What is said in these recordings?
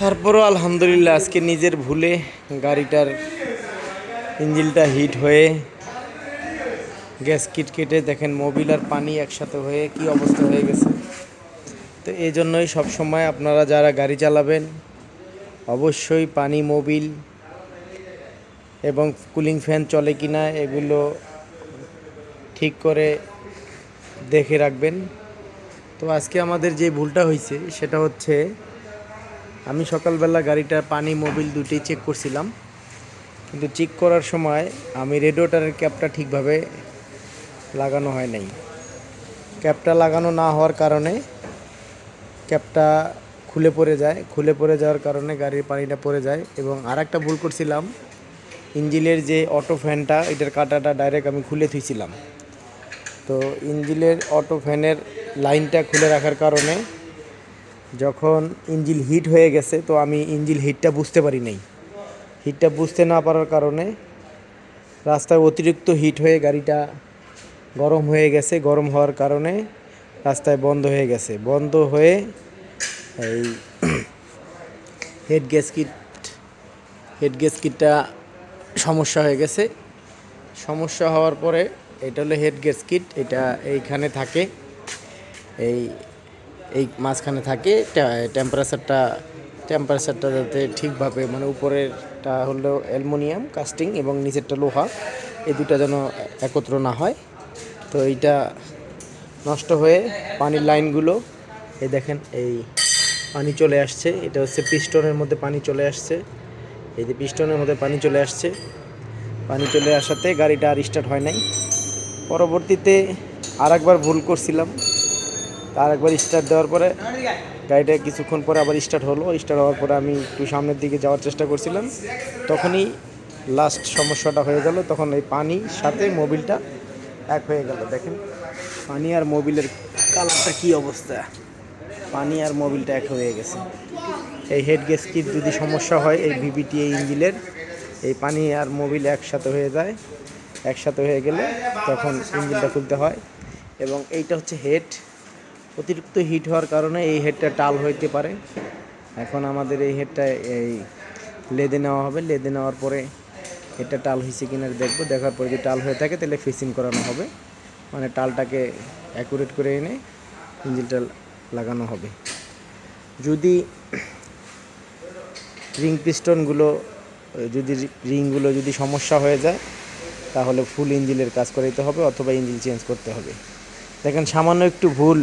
তারপরও আলহামদুলিল্লাহ আজকে নিজের ভুলে গাড়িটার ইঞ্জিনটা হিট হয়ে গ্যাস কিট কেটে দেখেন মোবিল আর পানি একসাথে হয়ে কি অবস্থা হয়ে গেছে। তো এই জন্যই সবসময় আপনারা যারা গাড়ি চালাবেন, অবশ্যই পানি, মোবিল এবং কুলিং ফ্যান চলে কি না এগুলো ঠিক করে দেখে রাখবেন। তো আজকে আমাদের যে ভুলটা হয়েছে সেটা হচ্ছে আমি সকালবেলা গাড়িটা পানি, মোবিল দুটি চেক করছিলাম। কিন্তু চেক করার সময় আমি রেডিওটারের ক্যাপটা ঠিকভাবে লাগানো হয় নাই। ক্যাপটা লাগানো না হওয়ার কারণে ক্যাপটা খুলে পড়ে যায়। খুলে পড়ে যাওয়ার কারণে গাড়ির পানিটা পড়ে যায় এবং আর একটা ভুল করছিলাম, ইঞ্জিলের যে অটো ফ্যানটা এটার কাঁটাটা ডাইরেক্ট আমি খুলে থুইছিলাম। তো ইঞ্জিলের অটো ফ্যানের লাইনটা খুলে রাখার কারণে যখন ইঞ্জিল হিট হয়ে গেছে, তো আমি ইঞ্জিল হিটটা বুঝতে পারি নাই। হিটটা বুঝতে না পারার কারণে রাস্তায় অতিরিক্ত হিট হয়ে গাড়িটা গরম হয়ে গেছে। গরম হওয়ার কারণে রাস্তায় বন্ধ হয়ে গেছে। বন্ধ হয়ে এই হেড গ্যাসকিট, হেড গ্যাসকিটটা সমস্যা হয়ে গেছে। সমস্যা হওয়ার পরে এটা হলো হেড গ্যাসকিট, এটা এইখানে থাকে। এই এই মাঝখানে থাকে টেম্পারেচারটা টেম্পারেচারটা যাতে ঠিকভাবে মানে উপরেরটা হলো অ্যালুমিনিয়াম কাস্টিং এবং নিচেরটা লোহা, এই দুটা যেন একত্র না হয়। তো এইটা নষ্ট হয়ে পানির লাইনগুলো, এই দেখেন এই পানি চলে আসছে, এটা হচ্ছে পিস্টনের মধ্যে পানি চলে আসছে। এই যে পিস্টনের মধ্যে পানি চলে আসছে, পানি চলে আসাতে গাড়িটা আর স্টার্ট হয় নাই। পরবর্তীতে আর ভুল করছিলাম। আর একবার স্টার্ট দেওয়ার পরে গাড়িটা কিছুক্ষণ পরে আবার স্টার্ট হলো। স্টার্ট হওয়ার পরে আমি একটু সামনের দিকে যাওয়ার চেষ্টা করছিলাম। তখনই লাস্ট সমস্যাটা হয়ে গেল। তখন এই পানির সাথে মোবিলটা এক হয়ে গেল। দেখেন, পানি আর মোবিলের কালারটা কি অবস্থা? পানি আর মোবিলটা এক হয়ে গেছে। এই হেড গ্যাসকিট যদি সমস্যা হয়, এই ভিভিটি এই ইঞ্জিনের, এই পানি আর মোবিল একসাথে হয়ে যায়। একসাথে হয়ে গেলে তখন ইঞ্জিনটা খুলতে হয়। এবং এইটা হচ্ছে হেড অতিরিক্ত হিট হওয়ার কারণে এই হেডটা টাল হইতে পারে। এখন আমাদের এই হেডটা এই লেদে নেওয়া হবে। লেদে নেওয়ার পরে এটা টাল হয়েছে কিনা দেখব। দেখার পরে যদি টাল হয়ে থাকে তাহলে ফিসিং করানো হবে। মানে টালটাকে অ্যাকুরেট করে এনে ইঞ্জিনটা লাগানো হবে। যদি রিং পিস্টনগুলো, যদি রিংগুলো যদি সমস্যা হয়ে যায়, তাহলে ফুল ইঞ্জিনের কাজ করাইতে হবে অথবা ইঞ্জিন চেঞ্জ করতে হবে। দেখেন, সামান্য একটু ভুল,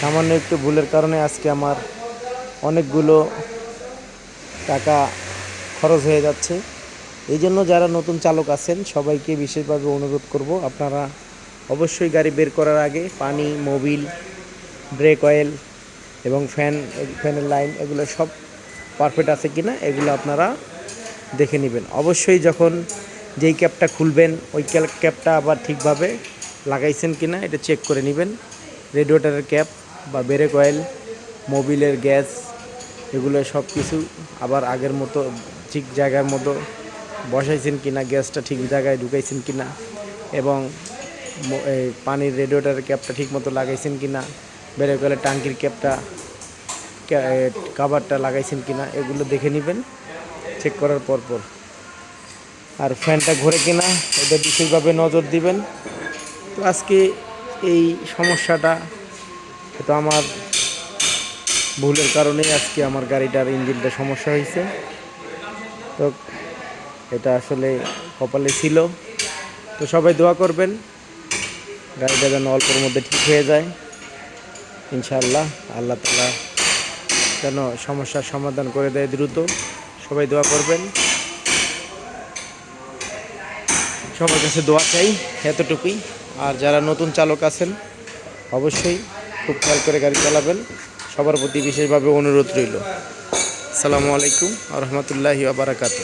সামান্য একটু ভুলের কারণে আজকে আমার অনেকগুলো টাকা খরচ হয়ে যাচ্ছে। এই জন্য যারা নতুন চালক আছেন, সবাইকে বিশেষভাবে অনুরোধ করব, আপনারা অবশ্যই গাড়ি বের করার আগে পানি, মোবিল ব্রেক অয়েল এবং ফ্যান ফ্যানের লাইন এগুলো সব পারফেক্ট আছে কি না এগুলো আপনারা দেখে নেবেন। অবশ্যই যখন যেই ক্যাবটা খুলবেন, ওই ক্যাবটা আবার ঠিকভাবে লাগাইছেন কি না এটা চেক করে নেবেন। রেডিওটারের ক্যাপ বা ব্রেক অয়েল মোবিলের গ্যাস এগুলো সব কিছু আবার আগের মতো ঠিক জায়গার মতো বসাইছেন কি না গ্যাসটা ঠিক জায়গায় ঢুকাইছেন কি না এবং পানির রেডিওটারের ক্যাপটা ঠিক মতো লাগাইছেন কি না ব্রেক অয়েলের টাঙ্কির ক্যাপটা কাভারটা লাগাইছেন কি না এগুলো দেখে নেবেন চেক করার পর পর আর ফ্যানটা ঘোরে কিনা, এটা বিশেষভাবে নজর দিবেন। তো আজকে এই সমস্যাটা তো আমার ভুলের কারণেই আজকে আমার গাড়িটার ইঞ্জিনটা সমস্যা হয়েছে। তো এটা আসলে কপালে ছিল। তো সবাই দোয়া করবেন, গাড়িটা যেন অল্পের মধ্যে ঠিক হয়ে যায়। ইনশাআল্লাহ, আল্লাহ তালা যেন সমস্যার সমাধান করে দেয় দ্রুত। সবাই দোয়া করবেন। সবার কাছে দোয়া চাই, এতটুকুই। আর যারা নতুন চালক আছেন, অবশ্যই খুব খেয়াল করে গাড়ি চালাবেন। সবার প্রতি বিশেষভাবে অনুরোধ রইল। আসসালামু আলাইকুম আ রহমতুল্লাহি আবরাকাতু